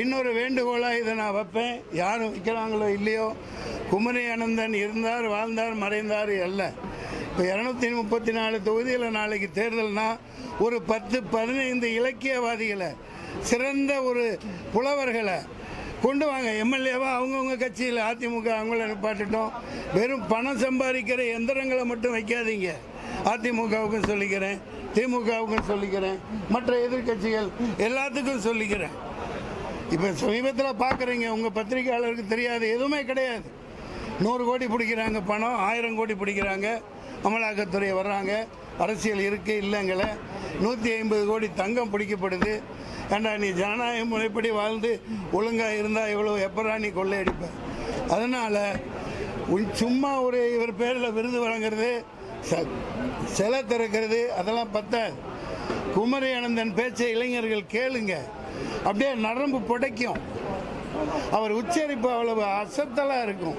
இன்னொரு வேண்டுகோளாக இதை நான் வைப்பேன். யாரும் வைக்கிறாங்களோ இல்லையோ குமரி அனந்தன் இருந்தார் வாழ்ந்தார் மறைந்தார் அல்ல. இப்போ இரநூத்தி முப்பத்தி நாலு தொகுதியில் நாளைக்கு தேர்தல்னா ஒரு பத்து பதினைந்து இலக்கியவாதிகளை சிறந்த ஒரு புலவர்களை கொண்டு வாங்க. எம்எல்ஏவா அவங்கவுங்க கட்சியில் அதிமுக அவங்கள நிப்பாட்டிட்டோம். வெறும் பணம் சம்பாதிக்கிற எந்திரங்களை மட்டும் வைக்காதீங்க. அதிமுகவுக்கும் சொல்லிக்கிறேன் திமுகவுக்கும் சொல்லிக்கிறேன் மற்ற எதிர்க்கட்சிகள் எல்லாத்துக்கும் சொல்லிக்கிறேன். இப்போ சமீபத்தில் பார்க்குறீங்க உங்கள் பத்திரிகையாளருக்கு தெரியாது எதுவுமே கிடையாது. நூறு கோடி பிடிக்கிறாங்க பணம் ஆயிரம் கோடி பிடிக்கிறாங்க அமலாக்கத்துறை வர்றாங்க அரசியல் இருக்கு இல்லைங்கள. நூற்றி ஐம்பது கோடி தங்கம் பிடிக்கப்படுது. ஏண்டா நீ ஜனநாயக முறைப்படி வாழ்ந்து ஒழுங்காக இருந்தால் இவ்வளோ எப்பரா நீ கொள்ளையடிப்ப? அதனால் சும்மா ஒரு இவர் பேரில் விருது வழங்குறது ச சிலை திறக்கிறது அதெல்லாம் பத்தாது. குமரி அனந்தன் பேச்சை இளைஞர்கள் கேளுங்க. அப்படியே நரம்பு புடைக்கும். அவர் உச்சரிப்பு அவ்வளவு அசத்தலாக இருக்கும்.